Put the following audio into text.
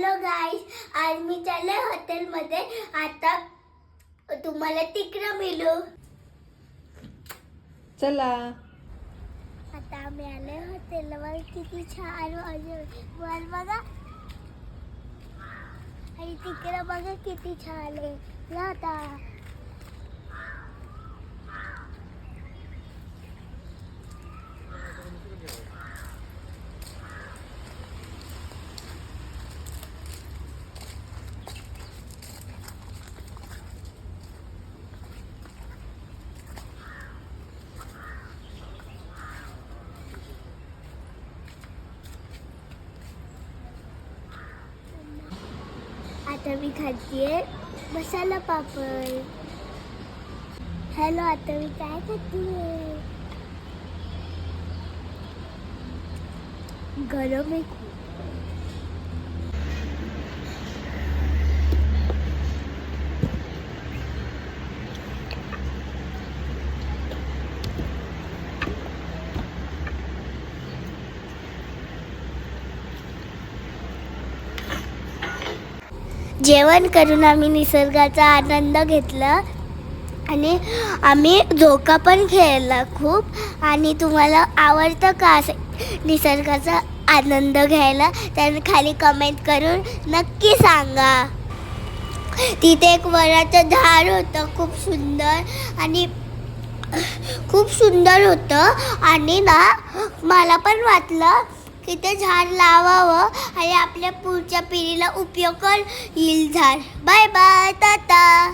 Hello guys आज मी चालले हॉटेलमध्ये. आता तुम्हाला तिकडं मिळू. चला. आता आम्ही आले हॉटेलवर. किती छान वर बघा. आणि तिकडं बघा किती छान आहे. आता. आता मी खातीये मसाला पापड हॅलो आता मी काय खातीये गरम आहे खूप जेवण करून आम्ही निसर्गाचा आनंद घेतला. आणि आम्ही झोका पण खेळला खूप. आणि तुम्हाला आवडतं का असं निसर्गाचा आनंद घ्यायला? तर खाली कमेंट करून नक्की सांगा. तिथे एक वराचं झाड होतं खूप सुंदर. आणि खूप सुंदर होतं. आणि ना मला पण वाटलं तिथे झाड लावावं आणि आपल्या पुढच्या पिढीला उपयोग येईल झाड. Bye bye tata.